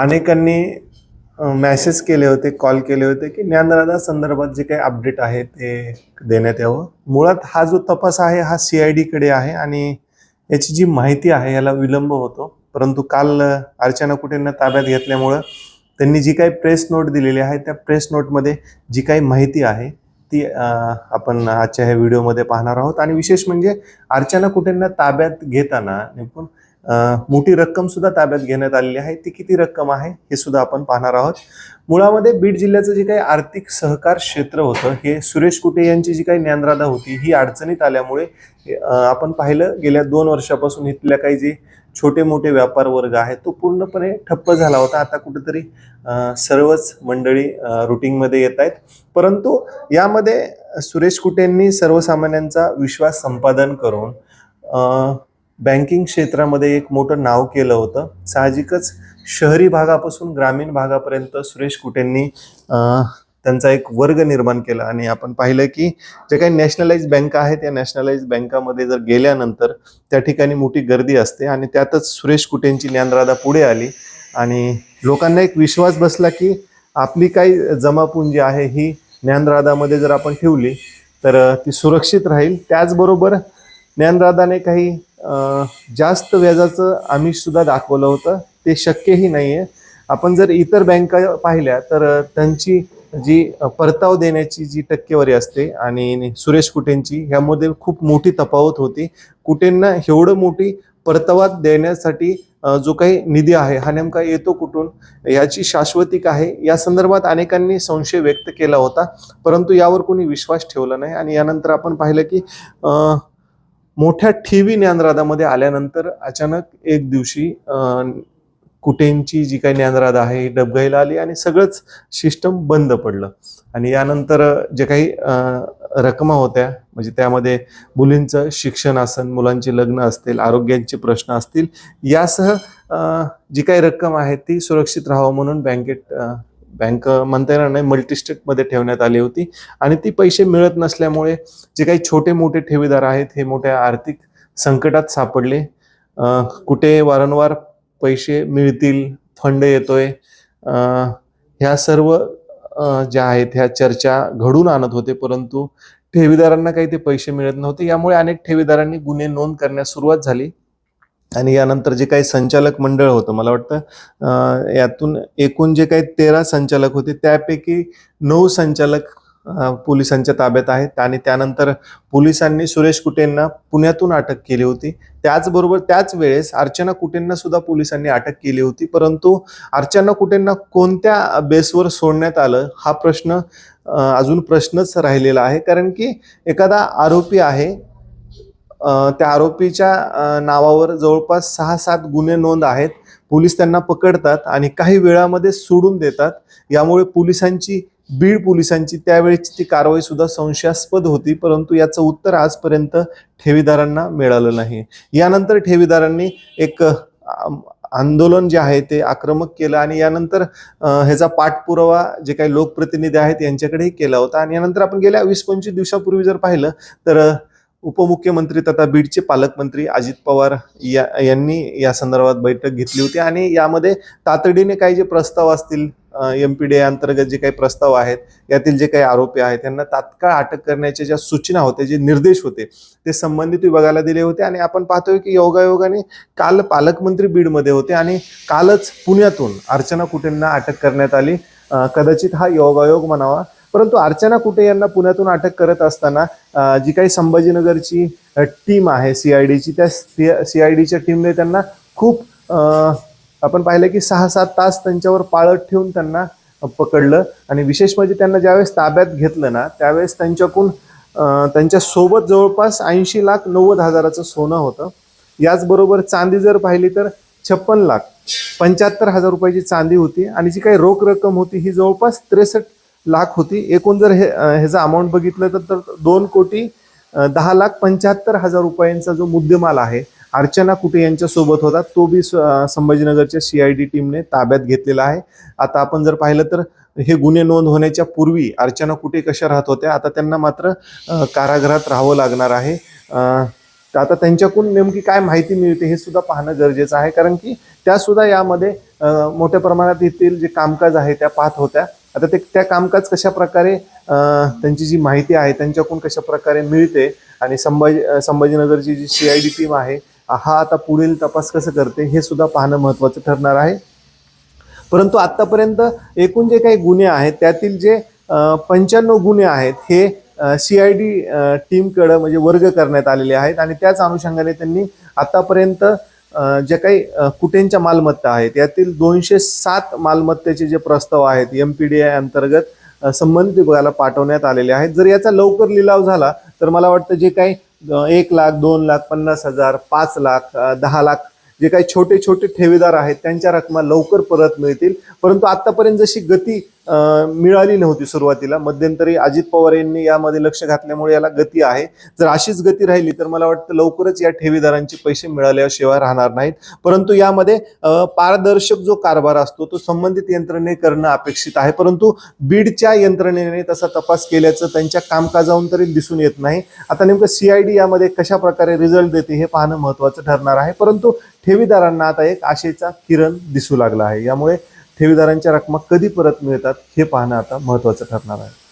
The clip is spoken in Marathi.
अनेकांनी मॅसेज केले होते कॉल केले होते की ज्ञानदादा संदर्भात जे काही अपडेट आहे ते देण्यात यावं. मुळात हा जो तपास आहे हा सी आय डीकडे आहे आणि याची जी माहिती आहे याला विलंब होतो. परंतु काल अर्चना कुटेंना ताब्यात घेतल्यामुळं त्यांनी जी काही प्रेस नोट दिलेली आहे त्या प्रेस नोटमध्ये जी काही माहिती आहे ती आपण आजच्या ह्या व्हिडिओमध्ये पाहणार आहोत. आणि विशेष म्हणजे अर्चना कुटेंना ताब्यात घेताना निपुण मोठी रक्कम सुद्धा ताब्यात घेण्यात आलेली आहे. ती किती रक्कम आहे हे सुद्धा आपण पाहणार आहोत. मुळामध्ये बीड जिल्ह्याचं जे काही आर्थिक सहकार क्षेत्र होतं हे सुरेश कुटे यांची जी काही ज्ञानराधा होती ही अडचणीत आल्यामुळे आपण पाहिलं गेल्या दोन वर्षापासून इथल्या काही जे छोटे मोठे व्यापार वर्ग आहे तो पूर्णपणे ठप्प झाला होता. आता कुठेतरी सर्वच मंडळी रुटीनमध्ये येत आहेत. परंतु यामध्ये सुरेश कुटेंनी सर्वसामान्यांचा विश्वास संपादन करून बँकिंग क्षेत्रामध्ये एक मोठं नाव केलं होतं. साहजिकच शहरी भागापासून ग्रामीण भागापर्यंत सुरेश कुटेंनी त्यांचा एक वर्ग निर्माण केला. आणि आपण पाहिलं की जे काही नॅशनलाइज बँका आहेत या नॅशनलाइज बँकामध्ये जर गेल्यानंतर त्या ठिकाणी मोठी गर्दी असते आणि त्यातच सुरेश कुटेंची ज्ञानराधा पुढे आली. आणि लोकांना एक विश्वास बसला की आपली काही जमापुंजी आहे ही ज्ञानराधामध्ये जर आपण ठेवली तर ती सुरक्षित राहील. त्याचबरोबर ज्ञानराधाने काही जास्त व्याजाचं आमिष सुद्धा दाखवलं होतं. ते शक्यही नाही आहे आपण जर इतर बँका पाहिल्या तर त्यांची जी परताव देण्याची जी टक्केवारी असते आणि सुरेश कुटेंची ह्यामध्ये खूप मोठी तफावत होती. कुटेंना एवढं मोठी परतावा देण्यासाठी जो काही निधी आहे हा नेमका येतो कुठून याची शाश्वती आहे या संदर्भात अनेकांनी संशय व्यक्त केला होता. परंतु यावर कोणी विश्वास ठेवला नाही. आणि यानंतर आपण पाहिलं की मोठ्या ठेवी ज्ञानराधामध्ये आल्यानंतर अचानक एक दिवशी कुटेंची जी काही ज्ञानराधा आहे ही डबघाईला आली आणि सगळंच सिस्टम बंद पडलं. आणि यानंतर जे काही रकमा होत्या म्हणजे त्यामध्ये मुलींचं शिक्षण असन मुलांची लग्न असतील आरोग्यांचे प्रश्न असतील यासह जी काही रक्कम आहे ती सुरक्षित राहावं म्हणून बँकेत बँक म्हणता येणार नाही मल्टीस्टेटमध्ये ठेवण्यात आली होती. आणि ती पैसे मिळत नसल्यामुळे जे काही छोटे मोठे ठेवीदार आहेत हे मोठ्या आर्थिक संकटात सापडले. कुठे वारंवार पैसे मिळतील फंड येतोय ह्या सर्व ज्या आहेत ह्या चर्चा घडून आणत होते. परंतु ठेवीदारांना काही ते पैसे मिळत नव्हते. यामुळे अनेक ठेवीदारांनी गुन्हे नोंद करण्यास सुरुवात झाली. आणि यानंतर जे काही संचालक मंडळ होतं मला वाटतं यातून एकूण जे काही तेरा संचालक होते त्यापैकी नऊ संचालक पोलिसांच्या ताब्यात आहेत. आणि त्यानंतर पोलिसांनी सुरेश कुटेंना पुण्यातून अटक केली होती. त्याचबरोबर त्याच वेळेस अर्चना कुटेंना सुद्धा पोलिसांनी अटक केली होती. परंतु अर्चना कुटेंना कोणत्या बेसवर सोडण्यात आलं हा प्रश्न अजून प्रश्नच राहिलेला आहे. कारण की एखादा आरोपी आहे त्या आरोपीच्या नावावर जवळपास सहा सात गुन्हे नोंद आहेत. पोलीस त्यांना पकडतात आणि काही वेळामध्ये सोडून देतात. यामुळे पोलिसांची बीड पोलिसांची त्यावेळेची ती कारवाई सुद्धा संशयास्पद होती. परंतु याचं उत्तर आजपर्यंत ठेवीदारांना मिळालं नाही. यानंतर ठेवीदारांनी एक आंदोलन जे आहे ते आक्रमक केलं आणि यानंतर ह्याचा पाठपुरावा जे काही लोकप्रतिनिधी आहेत यांच्याकडेही केला होता. आणि यानंतर आपण गेल्या वीस पंचवीस दिवसापूर्वी जर पाहिलं तर उपमुख्यमंत्री तथा बीडचे पालकमंत्री अजित पवार या यांनी या संदर्भात बैठक घेतली होती आणि यामध्ये तातडीने काही जे प्रस्ताव असतील एम पी डी अंतर्गत जे काही प्रस्ताव आहेत यातील जे काही आरोपी आहेत त्यांना तात्काळ अटक करण्याच्या ज्या सूचना होत्या जे निर्देश होते ते संबंधित विभागाला दिले होते आणि आपण पाहतोय की योगायोगाने काल पालकमंत्री बीडमध्ये होते आणि कालच पुण्यातून अर्चना कुटेंना अटक करण्यात आली. कदाचित हा योगायोग म्हणावा. परंतु अर्चना कुटे यांना पुण्यातून अटक करत असताना जी काही संभाजीनगरची टीम आहे सीआयडीची त्या सीआयडीच्या टीमने त्यांना खूप आपण पाहिलं की सहा सात तास त्यांच्यावर पाळत ठेवून त्यांना पकडलं. आणि विशेष म्हणजे त्यांना ज्यावेळेस ताब्यात घेतलं ना त्यावेळेस त्यांच्याकडून त्यांच्यासोबत जवळपास ऐंशी लाख नव्वद हजाराचं सोनं होतं. याचबरोबर चांदी जर पाहिली तर छप्पन लाख पंच्याहत्तर हजार रुपयाची चांदी होती. आणि जी काही रोख रक्कम होती ही जवळपास त्रेसष्ट लाख होती. एकूण जर हे ह्याचा ह्याचं अमाऊंट बघितलं तर तर दोन कोटी दहा लाख पंच्याहत्तर हजार रुपयांचा जो मुद्देमाल आहे अर्चना कुटे यांच्या सोबत होता. तो बी स- सी आय डी टीमने ताब्यात घेतलेला आहे. आता आपण जर पाहिलं तर हे गुन्हे नोंद होण्याच्या पूर्वी अर्चना कुटे कशा राहत होत्या? आता त्यांना मात्र कारागृहात राहावं लागणार आहे. तर आता त्यांच्याकडून नेमकी काय माहिती मिळते हे सुद्धा पाहणं गरजेचं आहे. कारण की त्या सुद्धा यामध्ये मोठ्या प्रमाणात येथील जे कामकाज आहे त्या पाहत होत्या. आता ते त्या कामकाज कशा प्रकारे त्यांची जी माहिती आहे त्यांच्याकडून कशा प्रकारे मिळते आणि संभाजी संभाजीनगरची जी सी आय डी टीम आहे हा आता पुढील तपास कसं करते हे सुद्धा पाहणं महत्त्वाचं ठरणार आहे. परंतु आत्तापर्यंत एकूण जे काही गुन्हे आहेत त्यातील जे पंच्याण्णव गुन्हे आहेत हे सी आय डी टीमकडं म्हणजे वर्ग करण्यात आलेले आहेत आणि त्याच अनुषंगाने त्यांनी आतापर्यंत ज्या काही कुटेंच्या मालमत्ता आहेत यातील दोनशे सात मालमत्तेचे जे प्रस्ताव आहेत एम पी डी आय अंतर्गत संबंधित विभागाला पाठवण्यात आलेले आहेत. जर याचा लवकर लिलाव झाला तर मला वाटतं जे काही एक लाख दोन लाख पन्नास हजार पाच लाख दहा लाख जे काही छोटे छोटे ठेवीदार आहेत त्यांच्या रकमा लवकर परत मिळतील. परंतु आतापर्यंत जशी गती मिळाली नव्हती सुरुवातीला. मध्यंतरी अजित पवार यांनी यामध्ये लक्ष घातल्यामुळे याला गती आहे. जर अशीच गती राहिली तर मला वाटतं लवकरच या ठेवीदारांचे पैसे मिळाल्याशिवाय राहणार नाहीत. परंतु यामध्ये पारदर्शक जो कारभार असतो तो संबंधित यंत्रणे करणं अपेक्षित आहे. परंतु बीडच्या यंत्रणेने तसा तपास केल्याचं त्यांच्या कामकाजाहून तरी दिसून येत नाही. आता नेमकं सीआयडी यामध्ये कशा प्रकारे रिझल्ट देते हे पाहणं महत्त्वाचं ठरणार आहे. परंतु ठेवीदारांना आता एक आशेचा किरण दिसू लागला आहे. यामुळे ठेवीदारांच्या रकमा कधी परत मिळतात हे पाहणं आता महत्त्वाचं ठरणार आहे.